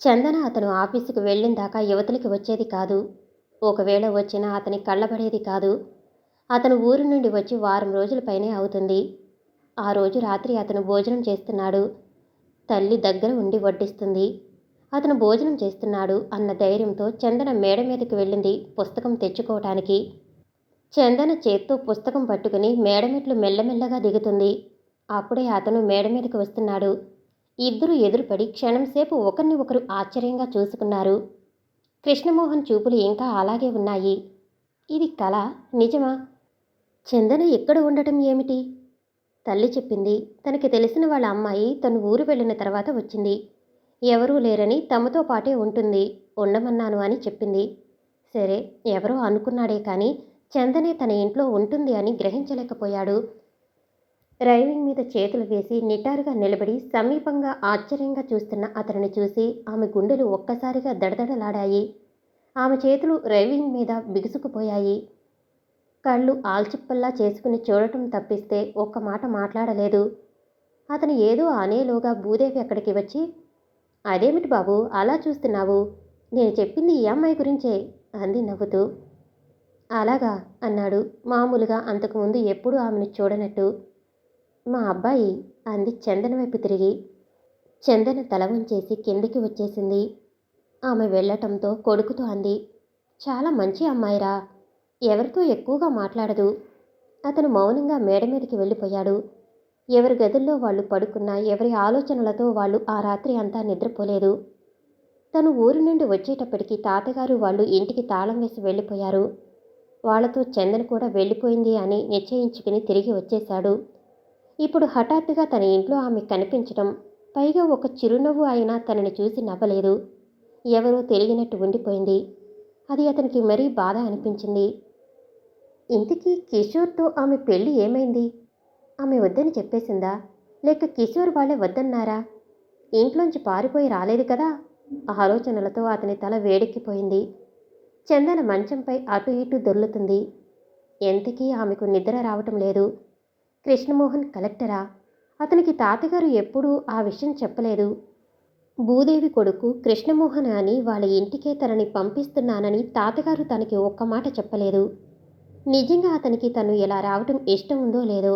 చందన అతను ఆఫీసుకు వెళ్ళిన దాకా యువతలకి వచ్చేది కాదు. ఒకవేళ వచ్చినా అతని కళ్ళబడేది కాదు. అతను ఊరి నుండి వచ్చి వారం రోజుల పైనే అవుతుంది. ఆ రోజు రాత్రి అతను భోజనం చేస్తున్నాడు. తల్లి దగ్గర ఉండి వడ్డిస్తుంది. అతను భోజనం చేస్తున్నాడు అన్న ధైర్యంతో చందన మేడ మీదకి వెళ్ళింది పుస్తకం తెచ్చుకోవటానికి. చందన చేత్తో పుస్తకం పట్టుకుని మేడమెట్లు మెల్లమెల్లగా దిగుతుంది. అప్పుడే అతను మేడ మీదకి వస్తున్నాడు. ఇద్దరు ఎదురుపడి క్షణంసేపు ఒకరిని ఒకరు ఆశ్చర్యంగా చూసుకున్నారు. కృష్ణమోహన్ చూపులు ఇంకా అలాగే ఉన్నాయి. ఇది కళ నిజమా? చందన ఎక్కడ ఉండటం ఏమిటి? తల్లి చెప్పింది. తనకి తెలిసిన వాళ్ళ అమ్మాయి తను ఊరు వెళ్ళిన తర్వాత వచ్చింది. ఎవరూ లేరని తమతో పాటే ఉంటుంది. ఉండమన్నాను అని చెప్పింది. సరే ఎవరో అనుకున్నాడే కానీ చందనే తన ఇంట్లో ఉంటుంది అని గ్రహించలేకపోయాడు. డ్రైవింగ్ మీద చేతులు వేసి నిటారుగా నిలబడి సమీపంగా ఆశ్చర్యంగా చూస్తున్న అతనిని చూసి ఆమె గుండెలు ఒక్కసారిగా దడదడలాడాయి. ఆమె చేతులు డ్రైవింగ్ మీద బిగుసుకుపోయాయి. కళ్ళు ఆల్చిప్పల్లా చేసుకుని చూడటం తప్పిస్తే ఒక్క మాట మాట్లాడలేదు. అతను ఏదో అనేలోగా భూదేవి అక్కడికి వచ్చి అదేమిటి బాబు అలా చూస్తున్నావు? నేను చెప్పింది ఈ అమ్మాయి గురించే అంది నవ్వుతూ. అలాగా అన్నాడు. మామూలుగా అంతకుముందు ఎప్పుడూ ఆమెను చూడనట్టు మా అబ్బాయి అంది చందన వైపు తిరిగి. చందన తల వంచేసి కిందికి వచ్చేసింది. ఆమె వెళ్ళటంతో కొడుకుతో అంది చాలా మంచి అమ్మాయిరా. ఎవరితో ఎక్కువగా మాట్లాడదు. అతను మౌనంగా మేడ మీదకి వెళ్ళిపోయాడు. ఎవరి గదుల్లో వాళ్ళు పడుకున్నా ఎవరి ఆలోచనలతో వాళ్ళు ఆ రాత్రి అంతా నిద్రపోలేదు. తను ఊరి నుండి వచ్చేటప్పటికి తాతగారు వాళ్ళు ఇంటికి తాళం వేసి వెళ్ళిపోయారు. వాళ్ళతో చందన కూడా వెళ్ళిపోయింది అని నిశ్చయించుకుని తిరిగి వచ్చేశాడు. ఇప్పుడు హఠాత్తుగా తన ఇంట్లో ఆమె కనిపించడం పైగా ఒక చిరునవ్వు అయినా తనని చూసి నవ్వలేదు. ఎవరో తెలియనట్టు ఉండిపోయింది. అది అతనికి మరీ బాధ అనిపించింది. ఇంతకీ కిషోర్తో ఆమె పెళ్ళి ఏమైంది? ఆమె వద్దని చెప్పేసిందా? లేక కిషోర్ వాళ్ళే వద్దన్నారా? ఇంట్లోంచి పారిపోయి రాలేదు కదా? ఆలోచనలతో అతని తల వేడెక్కిపోయింది. చందన మంచంపై అటు ఇటు దొర్లుతుంది. ఎంతకీ ఆమెకు నిద్ర రావటం లేదు. కృష్ణమోహన్ కలెక్టరా? అతనికి తాతగారు ఎప్పుడూ ఆ విషయం చెప్పలేదు. భూదేవి కొడుకు కృష్ణమోహన్ అని వాళ్ళ ఇంటికే తనని పంపిస్తున్నానని తాతగారు తనకి ఒక్క మాట చెప్పలేదు. నిజంగా అతనికి తను ఎలా రావటం ఇష్టం ఉందో లేదో?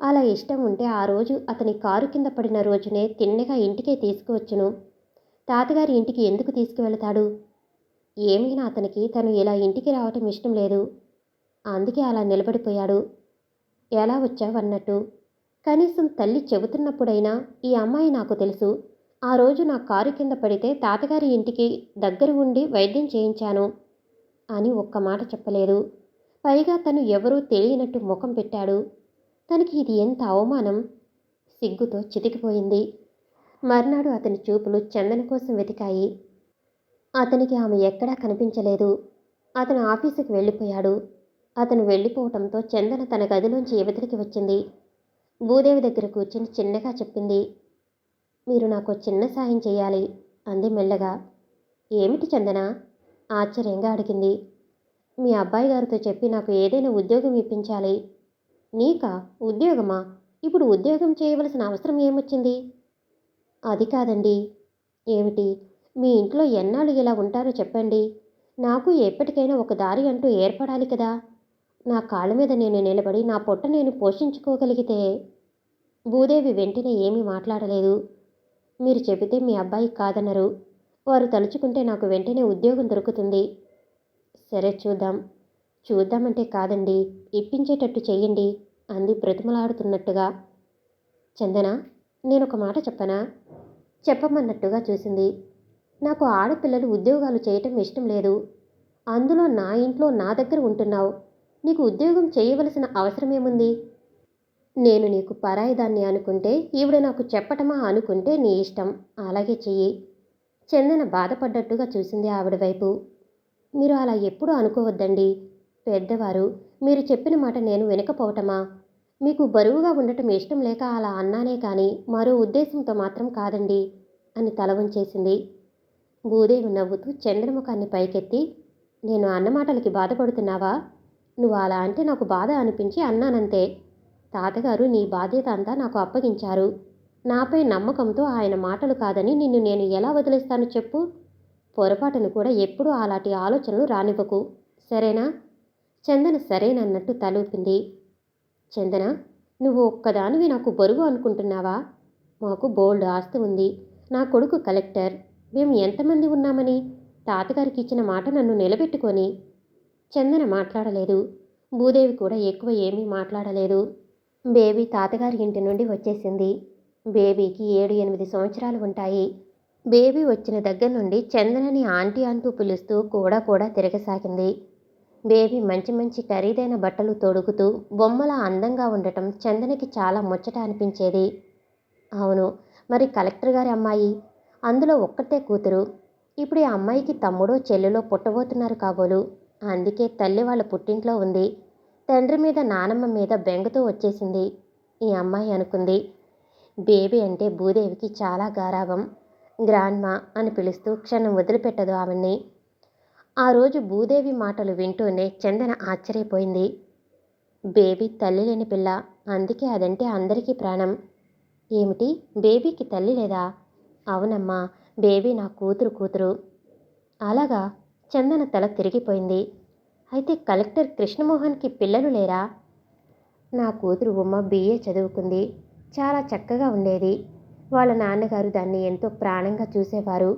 అలా ఇష్టం ఉంటే ఆ రోజు అతని కారు కింద పడిన రోజునే తిన్నగా ఇంటికే తీసుకువచ్చును. తాతగారి ఇంటికి ఎందుకు తీసుకువెళతాడు? ఏమైనా అతనికి తను ఇలా ఇంటికి రావటం ఇష్టం లేదు. అందుకే అలా నిలబడిపోయాడు. ఎలా వచ్చావన్నట్టు? కనీసం తల్లి చెబుతున్నప్పుడైనా ఈ అమ్మాయి నాకు తెలుసు. ఆ రోజు నా కారు కింద పడితే తాతగారి ఇంటికి దగ్గర ఉండి వైద్యం చేయించాను అని ఒక్క మాట చెప్పలేదు. పైగా తను ఎవరూ తెలియనట్టు ముఖం పెట్టాడు. తనకి ఇది ఎంత అవమానం? సిగ్గుతో చితికిపోయింది. మర్నాడు అతని చూపులు చందన కోసం వెతికాయి. అతనికి ఆమె ఎక్కడా కనిపించలేదు. అతను ఆఫీసుకు వెళ్ళిపోయాడు. అతను వెళ్ళిపోవటంతో చందన తన గదిలోంచి యువతలికి వచ్చింది. భూదేవి దగ్గర కూర్చుని చిన్నగా చెప్పింది మీరు నాకు చిన్న సాయం చేయాలి అంది మెల్లగా. ఏమిటి చందన? ఆశ్చర్యంగా అడిగింది. మీ అబ్బాయి గారితో చెప్పి నాకు ఏదైనా ఉద్యోగం ఇప్పించాలి. నీకా? ఉద్యోగమా? ఇప్పుడు ఉద్యోగం చేయవలసిన అవసరం ఏమొచ్చింది? అది కాదండి. ఏమిటి? మీ ఇంట్లో ఎన్నాళ్ళు ఇలా ఉంటారో చెప్పండి. నాకు ఎప్పటికైనా ఒక దారి అంటూ ఏర్పడాలి కదా. నా కాళ్ళ మీద నేను నిలబడి నా పొట్ట నేను పోషించుకోగలిగితే భూదేవి వెంటనే ఏమీ మాట్లాడలేదు. మీరు చెబితే మీ అబ్బాయి కాదనరు వారు తలుచుకుంటే నాకు వెంటనే ఉద్యోగం దొరుకుతుంది. సరే చూద్దాం. చూద్దామంటే కాదండి ఇప్పించేటట్టు చెయ్యండి అంది బ్రతిమలాడుతున్నట్టుగా. చందన నేను ఒక మాట చెప్పనా? చెప్పమన్నట్టుగా చూసింది. నాకు ఆడపిల్లలు ఉద్యోగాలు చేయటం ఇష్టం లేదు. అందులో నా ఇంట్లో నా దగ్గర ఉంటున్నావు. నీకు ఉద్యోగం చేయవలసిన అవసరమేముంది? నేను నీకు పరాయిదాన్ని అనుకుంటే ఈవిడ నాకు చెప్పటమా అనుకుంటే నీ ఇష్టం. అలాగే చెయ్యి. చందన బాధపడ్డట్టుగా చూసింది ఆవిడ వైపు. మీరు అలా ఎప్పుడూ అనుకోవద్దండి. పెద్దవారు మీరు చెప్పిన మాట నేను వినకపోవటమా? మీకు బరువుగా ఉండటం ఇష్టం లేక అలా అన్నానే కానీ మరో ఉద్దేశంతో మాత్రం కాదండి అని తల వంచేసింది భూదేవి నవ్వుతూ చంద్రముఖాన్ని పైకెత్తి నేను అన్నమాటలకి బాధపడుతున్నావా? నువ్వు అలా అంటే నాకు బాధ అనిపించి అన్నానంతే. తాతగారు నీ బాధ్యత అంతా నాకు అప్పగించారు. నాపై నమ్మకంతో ఆయన మాటలు కాదని నిన్ను నేను ఎలా వదిలేస్తాను చెప్పు? పొరపాటును కూడా ఎప్పుడూ అలాంటి ఆలోచనలు రానివ్వకు. సరేనా? చందన సరేనన్నట్టు తలూపింది. చందన నువ్వు ఒక్కదానివి నాకు బరువు అనుకుంటున్నావా? మాకు బోల్డ్ ఆస్తి ఉంది. నా కొడుకు కలెక్టర్. మేము ఎంతమంది ఉన్నామని? తాతగారికి ఇచ్చిన మాట నన్ను నిలబెట్టుకొని చందన మాట్లాడలేదు. భూదేవి కూడా ఎక్కువ ఏమీ మాట్లాడలేదు. బేబీ తాతగారి ఇంటి నుండి వచ్చేసింది. బేబీకి ఏడు ఎనిమిది సంవత్సరాలు ఉంటాయి. బేబీ వచ్చిన దగ్గర నుండి చందనని ఆంటీ అంటూ పిలుస్తూ కూడా కూడా తిరగసాగింది. బేబీ మంచి మంచి ఖరీదైన బట్టలు తొడుగుతూ బొమ్మలా అందంగా ఉండటం చందనకి చాలా ముచ్చట అనిపించేది. అవును మరి కలెక్టర్ గారి అమ్మాయి? అందులో ఒక్కటే కూతురు. ఇప్పుడు ఈ అమ్మాయికి తమ్ముడో చెల్లెలో పుట్టబోతున్నారు కాబోలు. అందుకే తల్లి వాళ్ళ పుట్టింట్లో ఉంది. తండ్రి మీద నానమ్మ మీద బెంగతో వచ్చేసింది. ఈ అమ్మాయి అనుకుంది బేబీ అంటే భూదేవికి చాలా గారాభం గ్రాండ్మా అని పిలుస్తూ క్షణం వదిలిపెట్టదు ఆవిడ్ని. ఆ రోజు భూదేవి మాటలు వింటూనే చందన ఆశ్చర్యపోయింది. బేబీ తల్లి లేని పిల్ల అందుకే అదంటే అందరికీ ప్రాణం. ఏమిటి బేబీకి తల్లి లేదా? అవునమ్మా బేబీ నా కూతురు కూతురు. అలాగా చందన తల తిరిగిపోయింది. అయితే కలెక్టర్ కృష్ణమోహన్కి పిల్లలు లేరా? నా కూతురు ఉమ్మ బిఏ చదువుకుంది. చాలా చక్కగా ఉండేది. వాళ్ళ నాన్నగారు దాన్ని ఎంతో ప్రాణంగా చూసేవారు.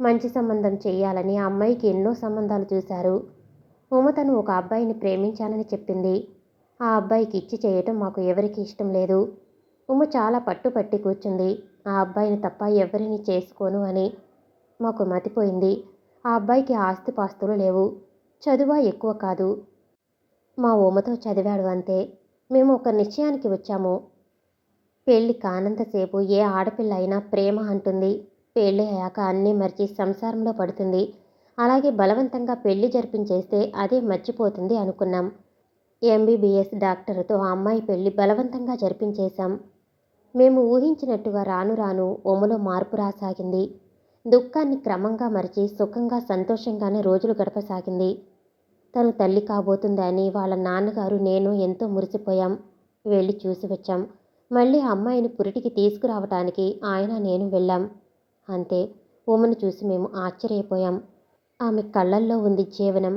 మంచి సంబంధం చేయాలని ఆ అమ్మాయికి ఎన్నో సంబంధాలు చూశారు. ఉమ తను ఒక అబ్బాయిని ప్రేమించానని చెప్పింది. ఆ అబ్బాయికి ఇచ్చి చేయటం మాకు ఎవరికి ఇష్టం లేదు. ఉమ చాలా పట్టుపట్టి కూర్చుంది. ఆ అబ్బాయిని తప్ప ఎవరిని చేసుకోను అని మాకు మతిపోయింది. ఆ అబ్బాయికి ఆస్తిపాస్తులు లేవు. చదువు ఎక్కువ కాదు. మా ఓమతో చదివాడు అంతే. మేము ఒక నిశ్చయానికి వచ్చాము. పెళ్ళి కానంతసేపు ఏ ఆడపిల్ల అయినా ప్రేమ అంటుంది. పెళ్ళి అయ్యాక అన్నీ మర్చి సంసారంలో పడుతుంది. అలాగే బలవంతంగా పెళ్ళి జరిపించేస్తే అదే మర్చిపోతుంది అనుకున్నాం. ఎంబీబీఎస్ డాక్టర్తో ఆ అమ్మాయి పెళ్ళి బలవంతంగా జరిపించేశాం. మేము ఊహించినట్టుగా రాను రాను ఒమలో మార్పు రాసాగింది. దుఃఖాన్ని క్రమంగా మరిచి సుఖంగా సంతోషంగానే రోజులు గడపసాగింది. తను తల్లి కాబోతుందని వాళ్ళ నాన్నగారు నేను ఎంతో మురిసిపోయాం వెళ్ళి చూసి వచ్చాం మళ్ళీ ఆ అమ్మాయిని పురిటికి తీసుకురావటానికి ఆయన నేను వెళ్ళాం. అంతే ఉమను చూసి మేము ఆశ్చర్యపోయాం. ఆమె కళ్ళల్లో ఉంది జీవనం.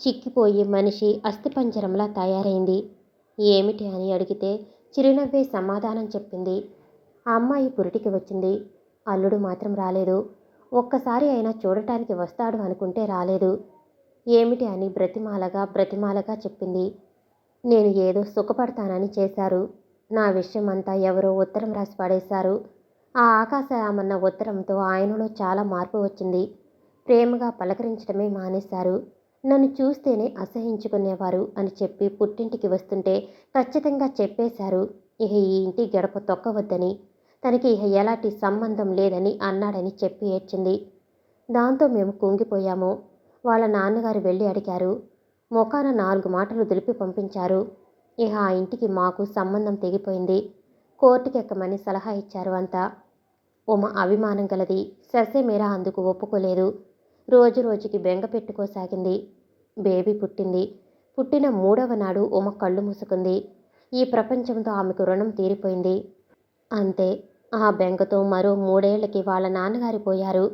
చిక్కిపోయి మనిషి అస్థిపంజరంలా తయారైంది. ఏమిటి అని అడిగితే చిరునవ్వే సమాధానం చెప్పింది. ఆ అమ్మాయి పురిటికి వచ్చింది. అల్లుడు మాత్రం రాలేదు. ఒక్కసారి అయినా చూడటానికి వస్తాడు అనుకుంటే రాలేదు. ఏమిటి అని బ్రతిమాలగా బ్రతిమాలగా చెప్పింది. నేను ఏదో సుఖపడతానని చేశారు. నా విషయం అంతా ఎవరో ఉత్తరం రాసి పడేశారు ఆ ఆకాశరామన్న ఉత్తరంతో ఆయనలో చాలా మార్పు వచ్చింది. ప్రేమగా పలకరించడమే మానేశారు. నన్ను చూస్తేనే అసహించుకునేవారు అని చెప్పి పుట్టింటికి వస్తుంటే ఖచ్చితంగా చెప్పేశారు. ఇహ ఈ ఇంటి గడప తొక్కవద్దని. తనకి ఇహ ఎలాంటి సంబంధం లేదని అన్నాడని చెప్పి ఏడ్చింది. దాంతో మేము కుంగిపోయాము. వాళ్ళ నాన్నగారు వెళ్ళి అడిగారు. మొఖాన నాలుగు మాటలు దులిపి పంపించారు. ఇహ ఆ ఇంటికి మాకు సంబంధం తెగిపోయింది. కోర్టుకెక్కమని సలహా ఇచ్చారు అంతా. ఉమ అభిమానం గలది. సరసే అందుకు ఒప్పుకోలేదు. రోజు రోజుకి బెంగ పెట్టుకోసాగింది. బేబీ పుట్టింది. పుట్టిన మూడవ నాడు ఉమ కళ్ళు మూసుకుంది. ఈ ప్రపంచంతో ఆమెకు రుణం తీరిపోయింది. అంతే. ఆ బెంగతో మరో మూడేళ్ళకి వాళ్ళ నాన్నగారి పోయారు.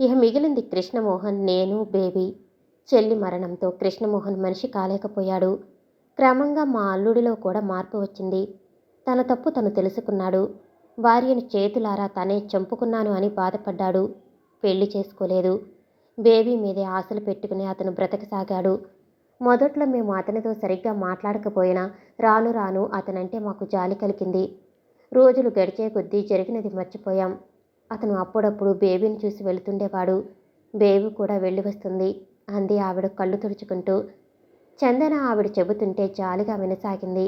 ఇక మిగిలింది కృష్ణమోహన్ నేను బేబీ. చెల్లి మరణంతో కృష్ణమోహన్ మనిషి కాలేకపోయాడు. క్రమంగా మా అల్లుడిలో కూడా మార్పు వచ్చింది. తన తప్పు తను తెలుసుకున్నాడు. భార్యను చేతులారా తనే చంపుకున్నాను అని బాధపడ్డాడు. పెళ్ళి చేసుకోలేదు. బేబీ మీదే ఆశలు పెట్టుకుని అతను బ్రతకసాగాడు. మొదట్లో మేము అతనితో సరిగ్గా మాట్లాడకపోయినా రాను రాను అతనంటే మాకు జాలి కలిగింది. రోజులు గడిచే కొద్దీ జరిగినది మర్చిపోయాం. అతను అప్పుడప్పుడు బేబీని చూసి వెళుతుండేవాడు. బేబీ కూడా వెళ్ళి వస్తుంది అంది ఆవిడ కళ్ళు తుడుచుకుంటూ. చందన ఆవిడ చెబుతుంటే జాలిగా వినసాగింది.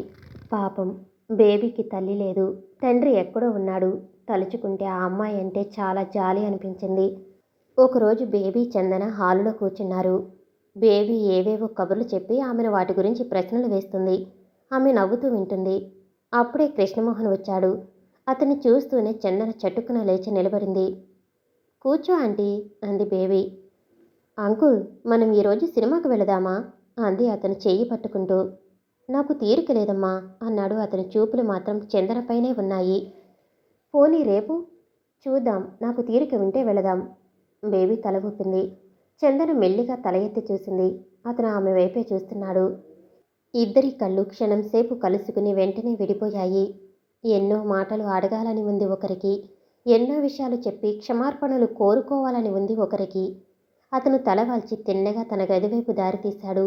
పాపం బేబీకి తల్లి లేదు. తండ్రి ఎక్కడో ఉన్నాడు. తలుచుకుంటే ఆ అమ్మాయి అంటే చాలా జాలి అనిపించింది. ఒకరోజు బేబీ చందన హాలులో కూర్చున్నారు. బేబీ ఏవేవో కబుర్లు చెప్పి ఆమెను వాటి గురించి ప్రశ్నలు వేస్తుంది. ఆమె నవ్వుతూ వింటుంది. అప్పుడే కృష్ణమోహన్ వచ్చాడు. అతన్ని చూస్తూనే చందన చట్టుకున లేచి నిలబడింది. కూర్చో ఆంటీ అంది బేబీ. అంకుల్ మనం ఈరోజు సినిమాకు వెళదామా? అంది అతను చెయ్యి పట్టుకుంటూ. నాకు తీరిక లేదమ్మా అన్నాడు అతని చూపులు మాత్రం చందనపైనే ఉన్నాయి. పోనీ రేపు? చూద్దాం నాకు తీరిక ఉంటే వెళదాం బేబీ తల ఊపింది చందన మెల్లిగా తల ఎత్తి చూసింది. అతను ఆమె వైపే చూస్తున్నాడు. ఇద్దరి కళ్ళు క్షణం సేపు కలుసుకుని వెంటనే విడిపోయాయి. ఎన్నో మాటలు అడగాలని ఉంది ఒకరికి. ఎన్నో విషయాలు చెప్పి క్షమార్పణలు కోరుకోవాలని ఉంది ఒకరికి. అతను తల వాల్చి తిన్నగా తన గదివైపు దారితీశాడు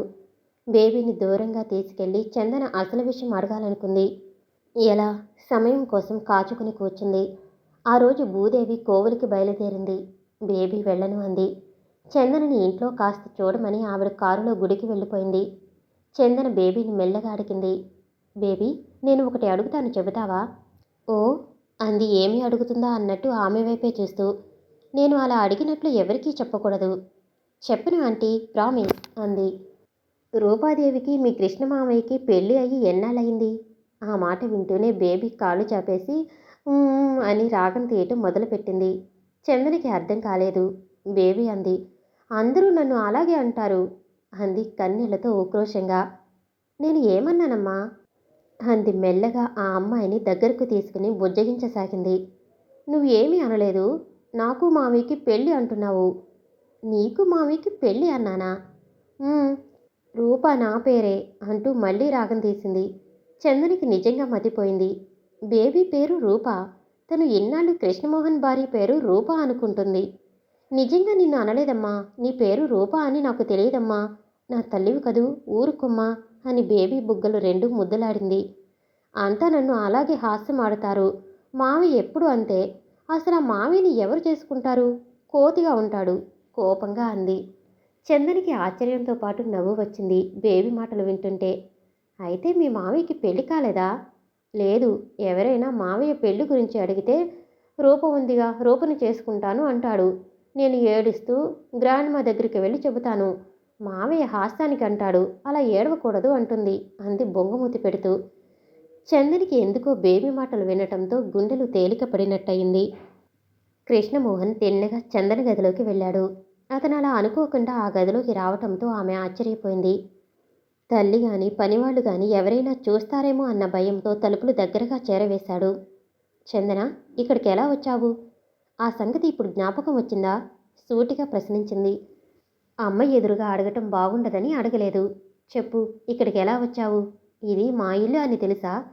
బేబీని దూరంగా తీసుకెళ్ళి చందన అసలు విషయం అడగాలనుకుంది. ఎలా? సమయం కోసం కాచుకుని కూర్చుంది. ఆ రోజు భూదేవి కోవులకి బయలుదేరింది. బేబీ వెళ్ళను అంది. చందనని ఇంట్లో కాస్త చూడమని ఆవిడ కారులో గుడికి వెళ్ళిపోయింది. చందన బేబీని మెల్లగా అడిగింది. బేబీ నేను ఒకటి అడుగుతాను చెబుతావా? ఓ అంది ఏమి అడుగుతుందా అన్నట్టు ఆమె వైపే చూస్తూ. నేను అలా అడిగినట్లు ఎవరికీ చెప్పకూడదు. చెప్పను ఆంటీ ప్రామిస్ అంది. రూపాదేవికి మీ కృష్ణమామయ్యకి పెళ్ళి అయ్యి ఎన్నాళ్ళయింది? ఆ మాట వింటూనే బేబీ కాళ్ళు చాపేసి అని రాగం తీయటం మొదలుపెట్టింది. చందనకి అర్థం కాలేదు బేబీ అంది. అందరూ నన్ను అలాగే అంటారు. అంది కన్నీళ్ళతో ఉక్రోషంగా. నేను ఏమన్నానమ్మా? అంది మెల్లగా ఆ అమ్మాయిని దగ్గరకు తీసుకుని బుజ్జగించసాగింది. నువ్వు ఏమీ అనలేదు. నాకు మావికి పెళ్ళి అంటున్నావు. నీకు మావికి పెళ్ళి అన్నానా? రూపా రూప నా పేరే అంటూ మళ్ళీ రాగం తీసింది. చందనికి నిజంగా మతిపోయింది. బేబీ పేరు రూప. తను ఇన్నాళ్ళు కృష్ణమోహన్ భార్య పేరు రూప అనుకుంటుంది. నిజంగా నిన్ను అనలేదమ్మా. నీ పేరు రూప అని నాకు తెలియదమ్మా. నా తల్లివి కదూ ఊరుకుమ్మా అని బేబీ బుగ్గలు రెండు ముద్దలాడింది. అంతా నన్ను అలాగే హాస్యం ఆడతారు మావి ఎప్పుడు అంతే? అసలు ఆ మావిని ఎవరు చేసుకుంటారు? కోతిగా ఉంటాడు కోపంగా అంది. చందనికి ఆశ్చర్యంతో పాటు నవ్వు వచ్చింది బేబీ మాటలు వింటుంటే. అయితే మీ మావయ్యకి పెళ్ళి కాలేదా? లేదు ఎవరైనా మావయ్య పెళ్ళి గురించి అడిగితే రూప ఉందిగా రూపను చేసుకుంటాను అంటాడు. నేను ఏడుస్తూ గ్రాండ్ మా దగ్గరికి వెళ్ళి చెబుతాను. మావయ్య హాస్యానికి అంటాడు అలా ఏడవకూడదు అంటుంది. అంది బొంగమూతి పెడుతూ. చందనికి ఎందుకో బేబీ మాటలు వినటంతో గుండెలు తేలిక పడినట్టయింది కృష్ణమోహన్ తిన్నగా చందన గదిలోకి వెళ్ళాడు. అతను అలా అనుకోకుండా ఆ గదిలోకి రావటంతో ఆమె ఆశ్చర్యపోయింది. తల్లి గాని పనివాళ్ళు గాని ఎవరైనా చూస్తారేమో అన్న భయంతో తలుపులు దగ్గరగా చేరవేశాడు. చందన ఇక్కడికి ఎలా వచ్చావు? ఆ సంగతి ఇప్పుడు జ్ఞాపకం వచ్చిందా? సూటిగా ప్రశ్నించింది. అమ్మ ఎదురుగా అడగటం బాగుండదని అడగలేదు. చెప్పు ఇక్కడికి ఎలా వచ్చావు? ఇది మా ఇల్లు అని తెలుసా?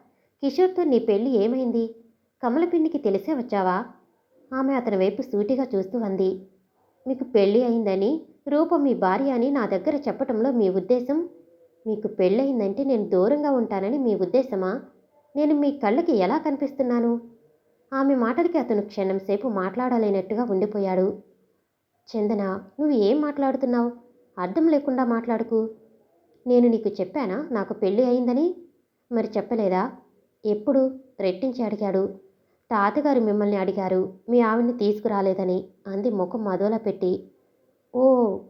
కిషోర్తో నీ పెళ్ళి ఏమైంది? కమలపిండికి తెలిసే వచ్చావా? ఆమె అతని వైపు సూటిగా చూస్తూ అంది. మీకు పెళ్ళి అయిందని రూప మీ భార్య అని నా దగ్గర చెప్పటంలో మీ ఉద్దేశం? మీకు పెళ్ళయిందంటే నేను దూరంగా ఉంటానని మీ ఉద్దేశమా? నేను మీ కళ్ళకి ఎలా కనిపిస్తున్నాను? ఆమె మాటలకి అతను క్షణం సేపు మాట్లాడలేనట్టుగా ఉండిపోయాడు. చందన నువ్వు ఏం మాట్లాడుతున్నావు? అర్థం లేకుండా మాట్లాడుకు. నేను నీకు చెప్పానా? నాకు పెళ్ళి అయిందని? మరి చెప్పలేదా? ఎప్పుడు? రెట్టించి అడిగాడు. తాతగారు మిమ్మల్ని అడిగారు. మీ ఆవిడ్ని తీసుకురాలేదని. అంది ముఖం మదోలా పెట్టి. ఓ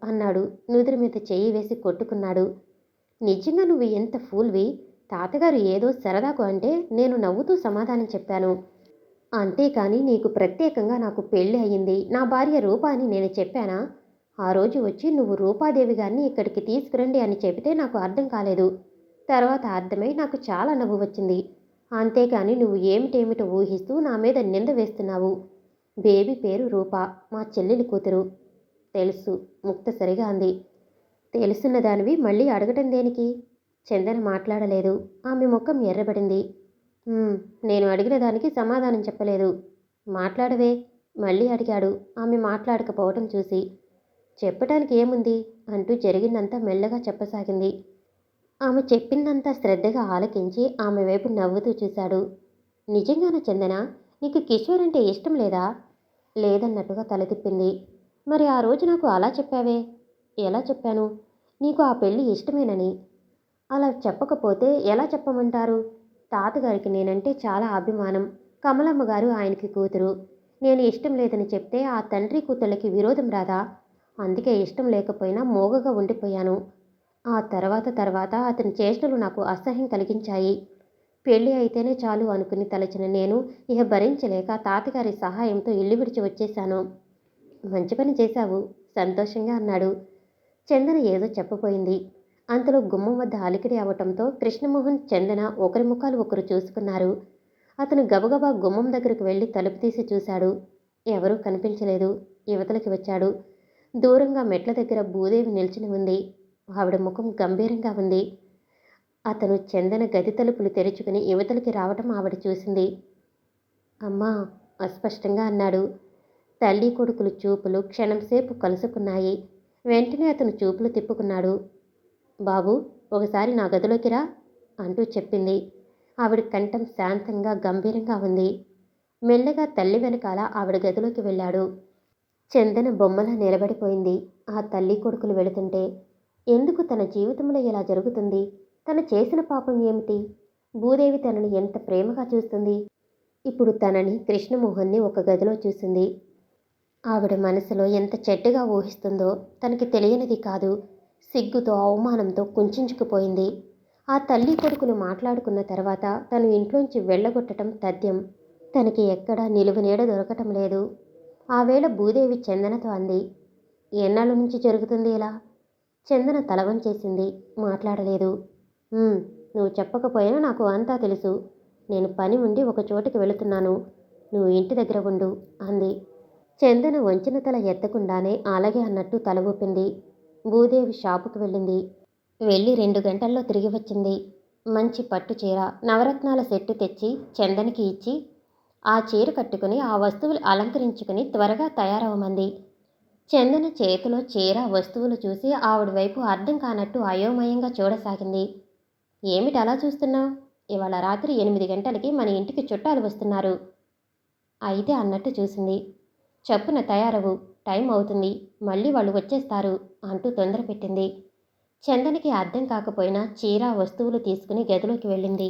అన్నాడు. నుదురు మీద చెయ్యి వేసి కొట్టుకున్నాడు. నిజంగా నువ్వు ఎంత ఫూల్వి? తాతగారు ఏదో సరదాకు అంటే నేను నవ్వుతూ సమాధానం చెప్పాను. అంతేకాని నీకు ప్రత్యేకంగా నాకు పెళ్ళి అయ్యింది. నా భార్య రూప అని నేను చెప్పానా? ఆ రోజు వచ్చి నువ్వు రూపాదేవి గారిని ఇక్కడికి తీసుకురండి అని చెబితే నాకు అర్థం కాలేదు. తర్వాత అర్థమై నాకు చాలా నవ్వు వచ్చింది. అంతేకాని నువ్వు ఏమిటేమిటో ఊహిస్తూ నా మీద నింద వేస్తున్నావు. బేబీ పేరు రూప మా చెల్లెలి కూతురు. తెలుసు ముక్తసరిగా అంది. తెలుసున్న దానివి మళ్ళీ అడగటం దేనికి? చందన మాట్లాడలేదు. ఆమె ముఖం ఎర్రబడింది. నేను అడిగిన దానికి సమాధానం చెప్పలేదు. మాట్లాడవే మళ్ళీ అడిగాడు. ఆమె మాట్లాడకపోవటం చూసి చెప్పటానికి ఏముంది? అంటూ జరిగిందంతా మెల్లగా చెప్పసాగింది. ఆమె చెప్పిందంతా శ్రద్ధగా ఆలకించి ఆమె వైపు నవ్వుతూ చూశాడు. నిజంగానా చందన? నీకు కిషోర్ అంటే ఇష్టం లేదా? లేదన్నట్టుగా తల తిప్పింది. మరి ఆ రోజు నాకు అలా చెప్పావే? ఎలా చెప్పాను? నీకు ఆ పెళ్ళి ఇష్టమేనని. అలా చెప్పకపోతే ఎలా చెప్పమంటారు? తాతగారికి నేనంటే చాలా అభిమానం. కమలమ్మ గారు ఆయనకి కూతురు. నేను ఇష్టం లేదని చెప్తే ఆ తండ్రి కూతుళ్ళకి విరోధం రాదా? అందుకే ఇష్టం లేకపోయినా మోగగా ఉండిపోయాను. ఆ తర్వాత తర్వాత అతని చేష్టలు నాకు అసహ్యం కలిగించాయి. పెళ్ళి అయితేనే చాలు అనుకుని తలచిన నేను ఇహ భరించలేక తాతగారి సహాయంతో ఇల్లు విడిచి వచ్చేశాను. మంచి పని చేశావు సంతోషంగా అన్నాడు. చందన ఏదో చెప్పబోయింది. అంతలో గుమ్మం వద్ద అలికిడి అవటంతో కృష్ణమోహన్ చందన ఒకరి ముఖాలు ఒకరు చూసుకున్నారు. అతను గబగబా గుమ్మం దగ్గరకు వెళ్ళి తలుపు తీసి చూశాడు. ఎవరూ కనిపించలేదు. యువతలకి వచ్చాడు. దూరంగా మెట్ల దగ్గర భూదేవి నిల్చుని ఉంది. ఆవిడ ముఖం గంభీరంగా ఉంది. అతను చందన గది తలుపులు తెరుచుకుని యువతలకి రావటం ఆవిడ చూసింది. అమ్మా! అస్పష్టంగా అన్నాడు. తల్లి కొడుకులు చూపులు క్షణంసేపు కలుసుకున్నాయి. వెంటనే అతను చూపులు తిప్పుకున్నాడు. బాబు ఒకసారి నా గదిలోకి రా అంటూ చెప్పింది. ఆవిడ కంఠం శాంతంగా గంభీరంగా ఉంది. మెల్లగా తల్లి వెనకాల ఆవిడ గదిలోకి వెళ్ళాడు. చందన బొమ్మలా నిలబడిపోయింది. ఆ తల్లి కొడుకులు వెళుతుంటే ఎందుకు తన జీవితంలో ఇలా జరుగుతుంది? తను చేసిన పాపం ఏమిటి? భూదేవి తనని ఎంత ప్రేమగా చూస్తుంది? ఇప్పుడు తనని కృష్ణమోహన్ని ఒక గదిలో చూసింది. ఆవిడ మనసులో ఎంత చెడ్డగా ఊహిస్తుందో తనకి తెలియనిది కాదు. సిగ్గుతో అవమానంతో కుంచుకుపోయింది. ఆ తల్లి కొడుకులు మాట్లాడుకున్న తర్వాత తను ఇంట్లోంచి వెళ్ళగొట్టడం తథ్యం. తనకి ఎక్కడా నిలువ నీడ దొరకటం లేదు. ఆ వేళ భూదేవి చందనతో అంది ఎన్నాళ్ళ నుంచి జరుగుతుంది ఇలా? చందన తలవం చేసింది మాట్లాడలేదు నువ్వు చెప్పకపోయినా నాకు అంతా తెలుసు. నేను పని ఉండి ఒక చోటికి వెళుతున్నాను. నువ్వు ఇంటి దగ్గర ఉండు అంది. చందన వంచిన తల ఎత్తకుండానే అలాగే అన్నట్టు తల ఊపింది. భూదేవి షాపుకు వెళ్ళింది. వెళ్ళి రెండు గంటల్లో తిరిగి వచ్చింది. మంచి పట్టు చీర నవరత్నాల సెట్టు తెచ్చి చందనకి ఇచ్చి ఆ చీర కట్టుకుని ఆ వస్తువులు అలంకరించుకుని త్వరగా తయారవమంది. చందన చేతిలో చీర వస్తువులు చూసి ఆవిడ వైపు అర్థం కానట్టు అయోమయంగా చూడసాగింది. ఏమిటి అలా చూస్తున్నావు? ఇవాళ రాత్రి ఎనిమిది గంటలకి మన ఇంటికి చుట్టాలు వస్తున్నారు. అయితే అన్నట్టు చూసింది. చప్పున తయారవు. టైం అవుతుంది మళ్ళీ వాళ్ళు వచ్చేస్తారు అంటూ తొందర పెట్టింది చందనికి అర్థం కాకపోయినా చీర వస్తువులు తీసుకుని గదిలోకి వెళ్ళింది.